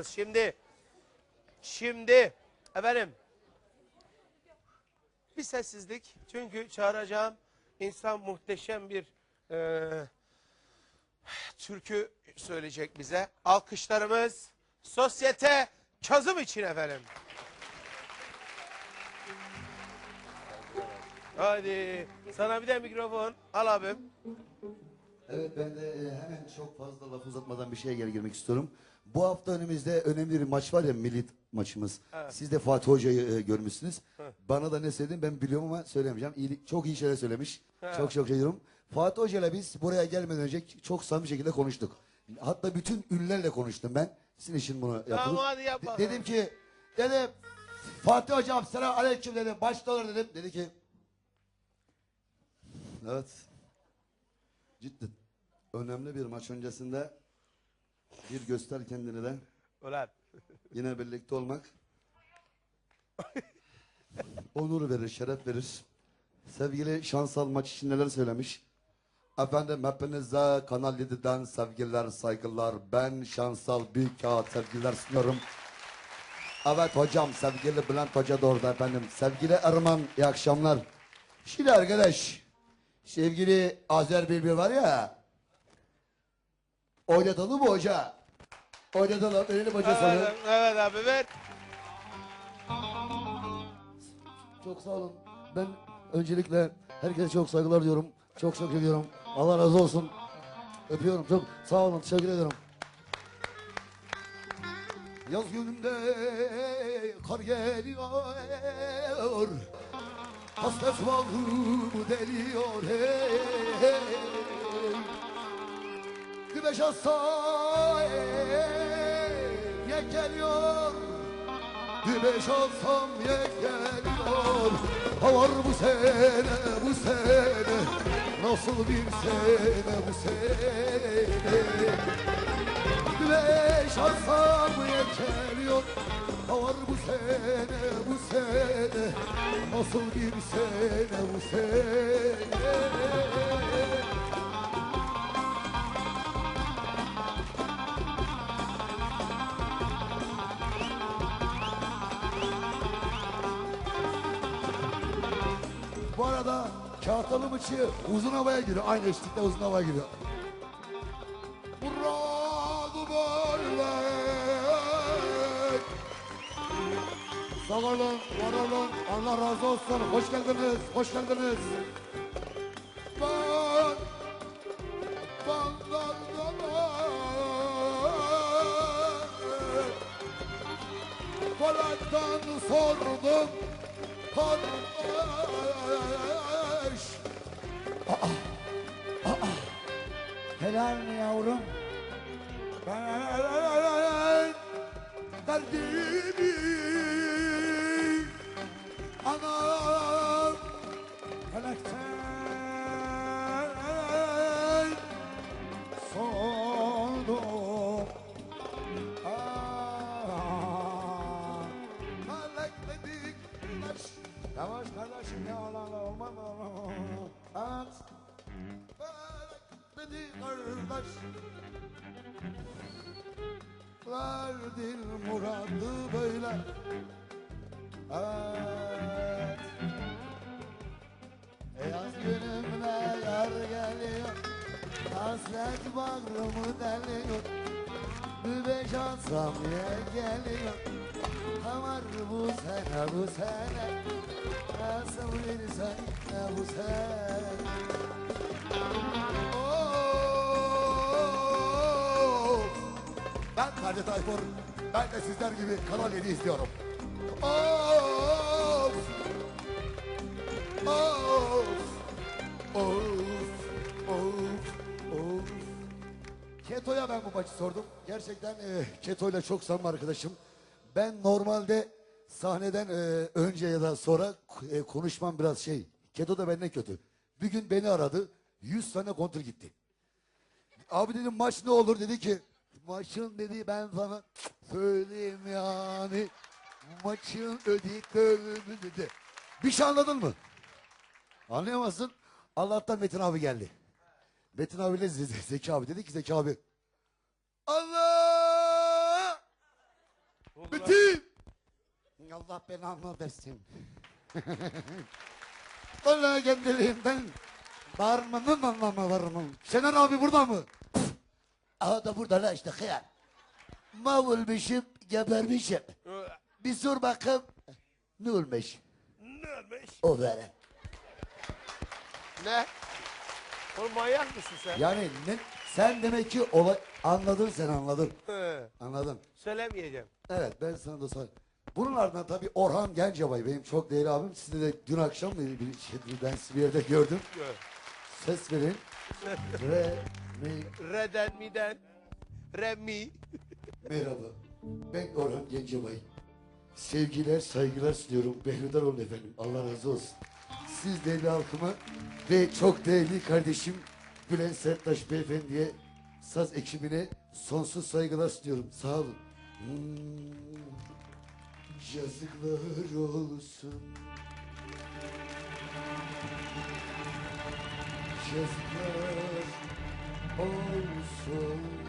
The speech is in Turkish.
Şimdi, şimdi efendim bir sessizlik. Çünkü çağıracağım insan muhteşem bir eee, türkü söyleyecek bize. Alkışlarımız sosyete Kazım için efendim. Hadi sana bir de mikrofon al abim. Evet ben de e, hemen çok fazla laf uzatmadan bir şeye geri girmek istiyorum. Bu hafta önümüzde önemli bir maç var ya milli maçımız. Evet. Siz de Fatih Hoca'yı e, görmüşsünüz. Bana da ne söylediğini ben biliyorum ama söylemeyeceğim. İyi, çok iyi şeyler söylemiş. Evet. Çok çok şey diyorum. Fatih Hoca'yla biz buraya gelmeden önce çok samimi şekilde konuştuk. Hatta bütün ünlülerle konuştum ben. Sizin için bunu yaptım. Tamam hadi yap bakalım. dedim ki dedim Fatih Hocam selam aleyküm dedim. Başta olur dedim. Dedi ki Evet. Cidden. Önemli bir maç öncesinde bir göster kendini de Ulan. yine birlikte olmak onur verir, şeref verir. Sevgili Şansal maç için neler söylemiş? Efendim hepinize Kanal 7'den sevgiler, saygılar. Ben Şansal Büyükağıt sevgiler sunuyorum. Evet hocam, sevgili Bülent Hoca da orada efendim. Sevgili Erman, iyi akşamlar. Şimdi arkadaş, sevgili Azer Bilbil var ya, oynatalım mı hoca? Oynatalım, verelim hoca sana. Evet, evet abi ver. Çok sağ olun. Ben öncelikle herkese çok saygılar diyorum. Çok çok ediyorum. Allah razı olsun. Öpüyorum. Çok sağ olun. Teşekkür ediyorum. Yaz gününde kar geliyor. Hasret bağrımı deliyor. Hey, hey. Güneş atsa yek geliyor. Güneş alsam yek geliyor Havar bu sene bu sene Nasıl bir sene bu sene Güneş alsam yek geliyor Havar bu sene bu sene Nasıl bir sene bu sene Bu arada Kağıtalı Mıçı uzun havaya giriyor. Aynı eşlikte uzun havaya giriyor. Sağ olun, var olun. Allah razı olsun. Hoş geldiniz, hoş geldiniz. Ben, ben, Falaktan sordum kardeş Helal mi yavrum? Ben derdimi Melek dedik kardeş. Verdin muradı böyle. Evet. Yaz günümde yar geliyor. Hasret bağrımı deliyor. Bir beş alsam ye geliyor Hamar bu sene bu sene Nasıl bir sene bu sene! Ben Ferdi Tayfur Ben de sizler gibi Kanal 7 izliyorum Of! Of! Of! Of! Of! Keto'ya ben bu maçı sordum. Gerçekten e, Keto'yla çok samimi arkadaşım. Ben normalde sahneden e, önce ya da sonra e, konuşmam biraz şey. Keto da benden kötü. Bir gün beni aradı. 100 tane kontrol gitti. Abi dedim maç ne olur dedi ki maçın dedi ben sana söyleyeyim yani maçın ödülü dedi. Bir şey anladın mı? Anlayamazsın. Allah'tan Metin abi geldi. Metin abiyle Ze- Ze- Zeki abi dedi ki Zeki abi Allah Allah belanı versin. Vallahi kendiliğimden bağırmanın anlamı var mı? Şener abi burada mı? Aha da burada la işte hıyar. Mahvolmuşum, gebermişim. Bir sor bakayım. Ne olmuş? Ne olmuş? O böyle. Ne? Oğlum manyak mısın sen? Yani ne, sen demek ki olay anladın sen anladın. He, Anladın. Söylemeyeceğim. Evet ben sana da söyleyeyim. Bunun ardından tabii Orhan Gencebay benim çok değerli abim. Sizi de dün akşam bir, bir şey, ben sizi bir yerde gördüm. Gör. Ses verin. Re, mi, Reden miden. Remi. merhaba. Ben Orhan Gencebay. Sevgiler, saygılar sunuyorum. Behludar olun efendim. Allah razı olsun. Siz değerli halkıma ve çok değerli kardeşim Bülent Serttaş Beyefendi'ye saz ekibine sonsuz saygılar sunuyorum. Sağ olun. Hmm, yazıklar olsun. Yazıklar olsun.